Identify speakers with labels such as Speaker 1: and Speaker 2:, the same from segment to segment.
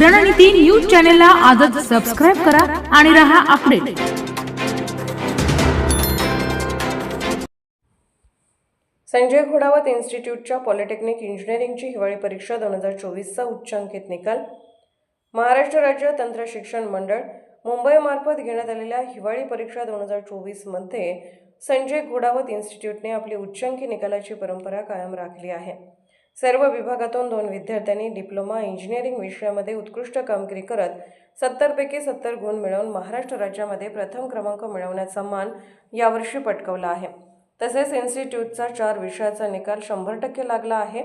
Speaker 1: रणनीती न्यूज चॅनलला आजच सबस्क्राईब करा आणि रहा अपडेट
Speaker 2: संजय घोडावत इन्स्टिट्यूटच्या पॉलिटेक्निक इंजिनिअरिंगची हिवाळी परीक्षा दोन हजार चोवीसचा उच्चांकित निकाल. महाराष्ट्र राज्य तंत्र शिक्षण मंडळ मुंबईमार्फत घेण्यात आलेल्या हिवाळी परीक्षा दोन हजार चोवीसमध्ये संजय घोडावत इन्स्टिट्यूटने आपली उच्चांकी निकालाची परंपरा कायम राखली आहे. सर्व विभागातून दोन विद्यार्थ्यांनी डिप्लोमा इंजिनिअरिंग विषयामध्ये उत्कृष्ट कामगिरी करत सत्तरपैकी सत्तर गुण मिळवून महाराष्ट्र राज्यामध्ये प्रथम क्रमांक मिळवण्याचा मान यावर्षी पटकवला आहे. तसेच इन्स्टिट्यूटचा चार विषयाचा निकाल शंभर टक्के लागला आहे.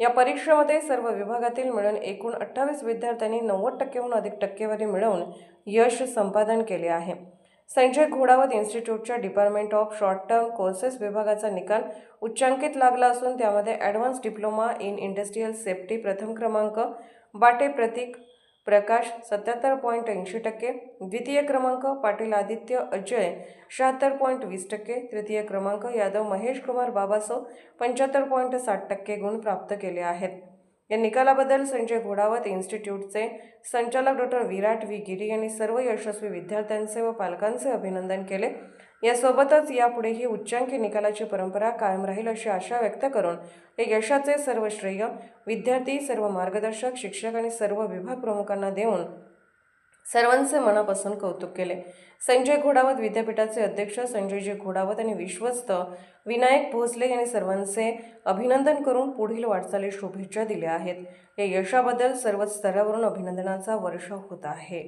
Speaker 2: या परीक्षेमध्ये सर्व विभागातील मिळून एकूण अठ्ठावीस विद्यार्थ्यांनी नव्वद टक्केहून अधिक टक्केवारी मिळवून यश संपादन केले आहे. Sanjay Ghodawat इन्स्टिट्यूटच्या department of short term courses विभागाचा निकाल उच्चांकित लागला असून त्यामध्ये advance diploma in industrial safety प्रथम क्रमांक बाटे प्रतीक प्रकाश सत्याहत्तर पॉईंट ऐंशी टक्के द्वितीय क्रमांक पाटील आदित्य अजय शहात्तर पॉईंट वीस टक्के तृतीय क्रमांक यादव महेश कुमार बाबासो पंच्याहत्तर पॉईंट साठ टक्के गुण प्राप्त केले आहेत. या निकालाबद्दल संजय घोडावत इन्स्टिट्यूटचे संचालक डॉक्टर विराट व्ही. गिरी यांनी सर्व यशस्वी विद्यार्थ्यांचे व पालकांचे अभिनंदन केले. यासोबतच यापुढेही उच्चांकी निकालाची परंपरा कायम राहील अशी आशा व्यक्त करून या यशाचे सर्व श्रेय विद्यार्थी सर्व मार्गदर्शक शिक्षक आणि सर्व विभाग प्रमुखांना देऊन सर्वांचे मनापासून कौतुक केले. संजय घोडावत विद्यापीठाचे अध्यक्ष संजयजी घोडावत आणि विश्वस्त विनायक भोसले यांनी सर्वांचे अभिनंदन करून पुढील वाटचाली शुभेच्छा दिल्या आहेत. या यशाबद्दल सर्वच स्तरावरून अभिनंदनाचा वर्ष होत आहे.